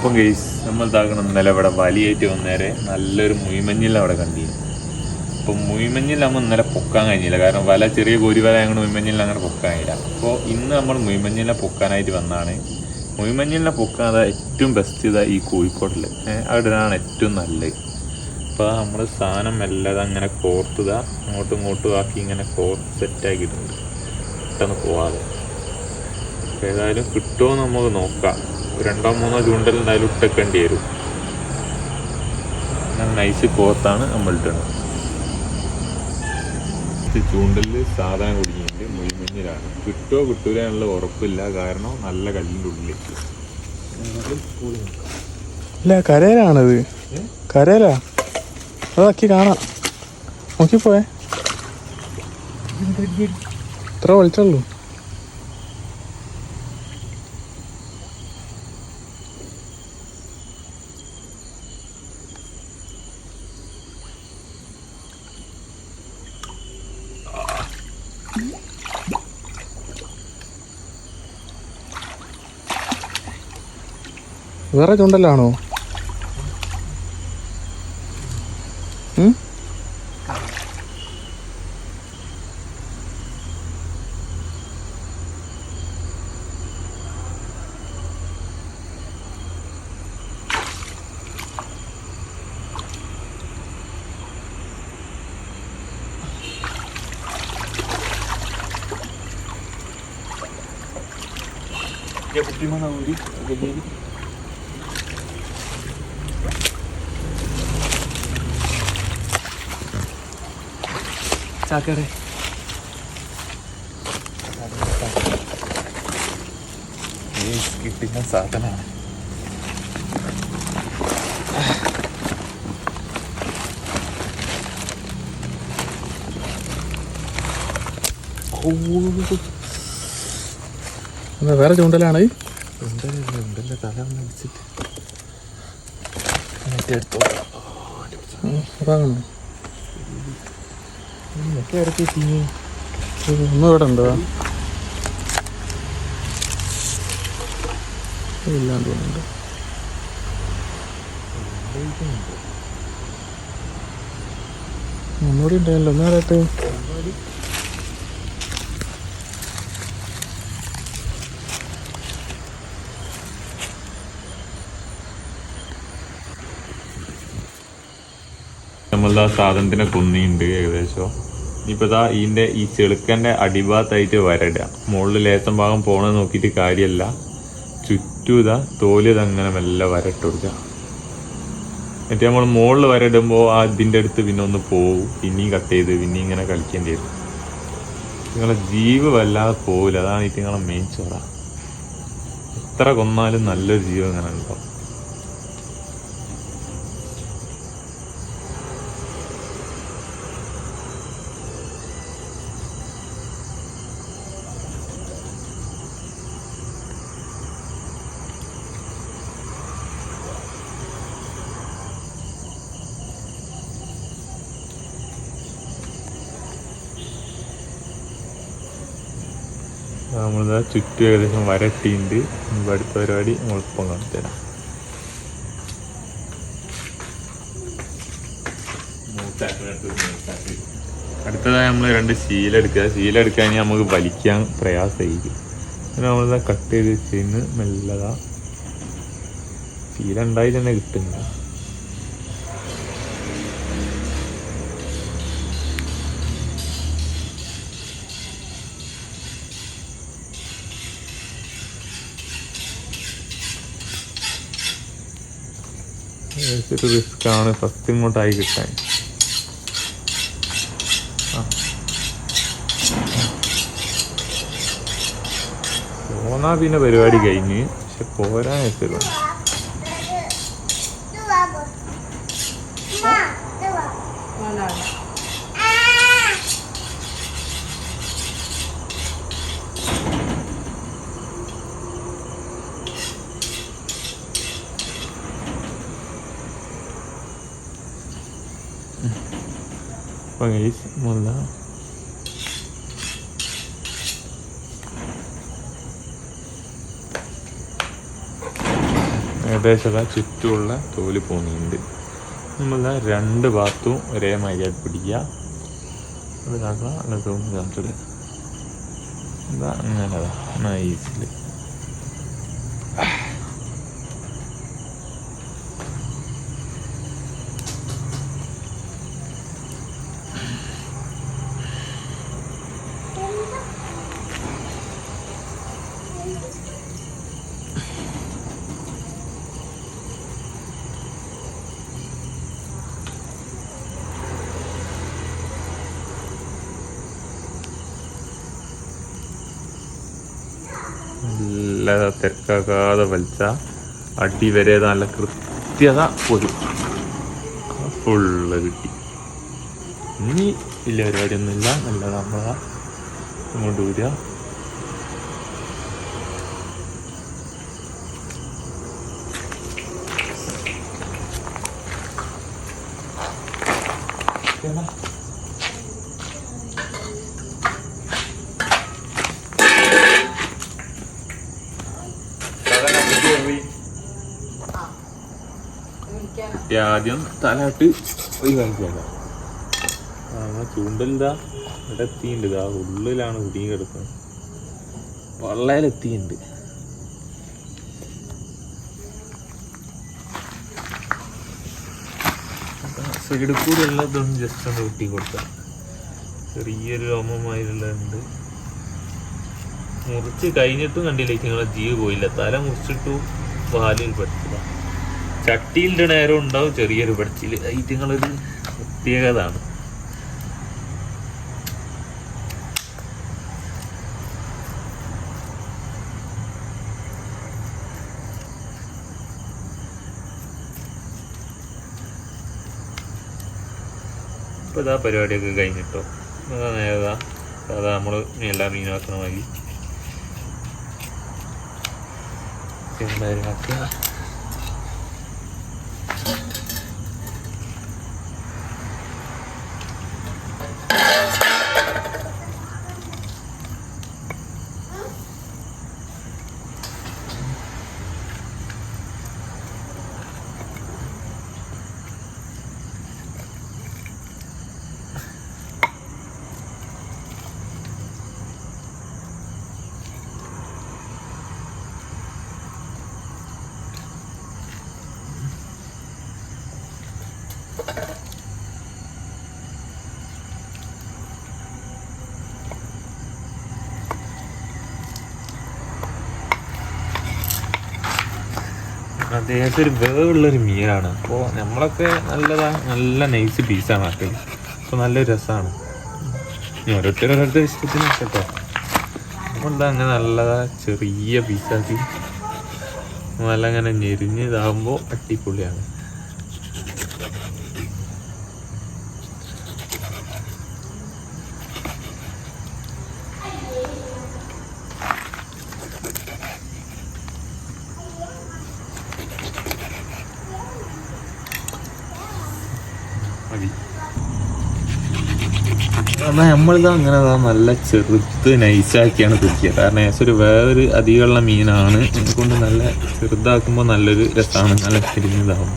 അപ്പം ഗെയ്സ് നമ്മൾ ഇതാക്കണം ഇന്നലെ ഇവിടെ വലിയായിട്ട് വന്നേരെ. നല്ലൊരു മുയ്മഞ്ഞിൽ അവിടെ കണ്ടിരുന്നു അപ്പം മുയ്മഞ്ഞിൽ നമ്മൾ ഇന്നലെ പൊക്കാൻ കഴിഞ്ഞില്ല. കാരണം വല ചെറിയ കോരി വല ഞങ്ങൾ മുയ്മഞ്ഞിൽ അങ്ങനെ പൊക്കാൻ കഴിയില്ല അപ്പോൾ ഇന്ന് നമ്മൾ മുയ്മഞ്ഞിലെ പൊക്കാനായിട്ട് വന്നാണ്. മുയ്മഞ്ഞിലെ പൊക്കാൻ ഏറ്റവും ബെസ്റ്റ് ഇതാ ഈ കോഴിക്കോട്ടിൽ അവിടെയാണ് ഏറ്റവും നല്ലത്. അപ്പോൾ നമ്മൾ സാധനം എല്ലാം അങ്ങനെ കോർത്തുതാ അങ്ങോട്ടും ഇങ്ങോട്ടും ആക്കി ഇങ്ങനെ കോർത്ത് സെറ്റാക്കിയിട്ടുണ്ട് പെട്ടെന്ന് പോവാതെ. ഏതായാലും കിട്ടുമോ നമുക്ക് നോക്കാം. രണ്ടോ മൂന്നോ ചൂണ്ടൽ എന്തായാലും ഇട്ടേക്കേണ്ടി വരും. നൈസ് കോത്താണ് നമ്മൾ ഇട്ടത് ചൂണ്ടലിൽ സാധാരണ കുടുങ്ങിയിട്ട് മുഴിമഞ്ഞിലാണ്. കിട്ടുമോ കിട്ടൂല എന്നുള്ള ഉറപ്പില്ല. കാരണം നല്ല കല്ലിന്റെ ഉള്ളിലേക്ക് ഇല്ല കരയിലാണത് കരയിലാ അതാക്കി കാണാം. പോയേ ഇത്ര വലിച്ചുള്ളൂ വേറെ ചുണ്ടലാണോ ചാക്കടെ കിട്ടുന്ന സാധനമാണ് വേറെ ചൂണ്ടലാണ് ഉണ്ടല്ലോ ഉണ്ടല്ലോ തല ഒന്ന് അടിച്ചിട്ട് എന്നിട്ട് എടുത്തോ അതാണ് ഒക്കെ ഇടയ്ക്ക് തീ ഒന്നും ഉണ്ടോ ഉണ്ടായല്ലോ നമ്മളുടെ ആ സാധനത്തിനെ കുന്നിയുണ്ട് ഏകദേശം. ഇനിയിപ്പോൾ ഇതാ ഇതിന്റെ ഈ ചെളുക്കന്റെ അടിഭാഗത്തായിട്ട് വരടുക മുകളിൽ ലേസം ഭാഗം പോകണമെന്ന് നോക്കിയിട്ട് കാര്യമല്ല ചുറ്റും ഇതാ തോൽ അങ്ങനെ മെല്ലെ വരട്ട് കൊടുക്കുക എന്നിട്ട് നമ്മൾ മുകളിൽ വരടുമ്പോൾ ആ ഇതിന്റെ അടുത്ത് പിന്നെ ഒന്ന് പോവും. പിന്നെയും കട്ട് ചെയ്ത് പിന്നെയും ഇങ്ങനെ കളിക്കേണ്ടി വരും. നിങ്ങളെ ജീവ് വല്ലാതെ പോവില്ല. അതാണ് ഇത് നിങ്ങളെ മെയിൻ ചോറ. എത്ര കൊന്നാലും നല്ലൊരു ജീവൻ ഇങ്ങനെ ഉണ്ടാവും. നമ്മളിതാ ചുറ്റും ഏകദേശം വരട്ടിണ്ട് ഇനിയിപ്പോൾ പരിപാടി നമ്മളിപ്പം കാണിച്ചുതരാം. അടുത്തതായി നമ്മൾ രണ്ട് ശീല എടുക്കുക. ശീല എടുക്കാൻ നമുക്ക് വലിക്കാൻ പ്രയാസമായിരിക്കും. പിന്നെ നമ്മളിതാ കട്ട് ചെയ്ത് വെച്ച് കഴിഞ്ഞ് മെല്ലതാ. ശീല ഉണ്ടായി തന്നെ കിട്ടുന്നില്ല. ഒരു റിസ്ക്കാണ് ഫസ്റ്റ് ഇങ്ങോട്ടായി കിട്ടാൻ. പോന്നാ പിന്നെ പരിപാടി കഴിഞ്ഞ്. പക്ഷെ പോരാൻ വെച്ചല്ലോ ഗൈസ് മുല്ല ഏകദേശം ചുറ്റുമുള്ള തോൽ പോകുന്നുണ്ട്. നമ്മൾ രണ്ട് ഭാഗത്തും ഒരേ മാതിരിയായിട്ട് പിടിക്കുക. അത് കാക്കുക ഒന്ന് കാണിച്ചത് ഇതാ അങ്ങനെ നൈസിൽ നല്ല തിരക്കാകാതെ വലിച്ച അടി വരെ നല്ല കൃത്യത ഒരു ഫുള്ള് കിട്ടി. ഇനി വലിയ പരിപാടിയൊന്നുമില്ല. നല്ല നമ്മളാ ഇങ്ങോട്ട് വരിക ആദ്യം തലാട്ട് ഒഴിവാക്കിയാലോ ആ ചൂണ്ടലിതാ ഇവിടെ എത്തിയിട്ടുണ്ട്. ആ ഉള്ളിലാണ് കുടുങ്ങി കിടക്കുന്നത്. വള്ളയിലെത്തിയിട്ടുണ്ട് സൈഡിൽ കൂടെ ഉള്ളതൊന്ന് ജസ്റ്റ് ഒന്ന് വെട്ടി കൊടുക്കാം. ചെറിയൊരു രോമമായിട്ടുള്ളുണ്ട് മുറിച്ച് കഴിഞ്ഞിട്ടും കണ്ടില്ലേക്ക് നിങ്ങളെ ജീവ് പോയില്ല. തല മുറിച്ചിട്ടു പാലിൽ പഠിച്ചില്ല ചട്ടിയിലിട്ട് നേരം ഉണ്ടാവും ചെറിയൊരു പഠിച്ചിൽ നിങ്ങളൊരു പ്രത്യേകതാണ് ഇപ്പൊ ഇതാ പരിപാടിയൊക്കെ കഴിഞ്ഞിട്ടോ. അതാ നേരതാ. അതാ നമ്മൾ എല്ലാ മീനും ആക്കണ മതി എന്തായാലും ആക്കുക അദ്ദേഹത്തെ ഒരു വേവുള്ളൊരു മീനാണ്. അപ്പോൾ നമ്മളൊക്കെ നല്ലതാ നല്ല നൈസ് പീസാണ് ആക്കി അപ്പോൾ നല്ല രസമാണ് ഇനി ഓരോരുത്തർ ഓരോരുത്തർ ഇഷ്ടത്തിന് കേട്ടോ നമ്മളത് അങ്ങനെ നല്ലതാ ചെറിയ പീസാക്കി നല്ല അങ്ങനെ ഞെരിഞ്ഞ് ഇതാകുമ്പോൾ അടിപൊളിയാണ്. എന്നാൽ നമ്മളിതാ അങ്ങനെ നല്ല ചെറുത്ത് നൈസാക്കിയാണ് കുക്കിയത് കാരണം ഒരു വേറൊരു അധികമുള്ള മീനാണ്. കൊണ്ട് നല്ല ചെറുതാക്കുമ്പോൾ നല്ലൊരു രസമാണ് നല്ല കരിഞ്ഞതാവും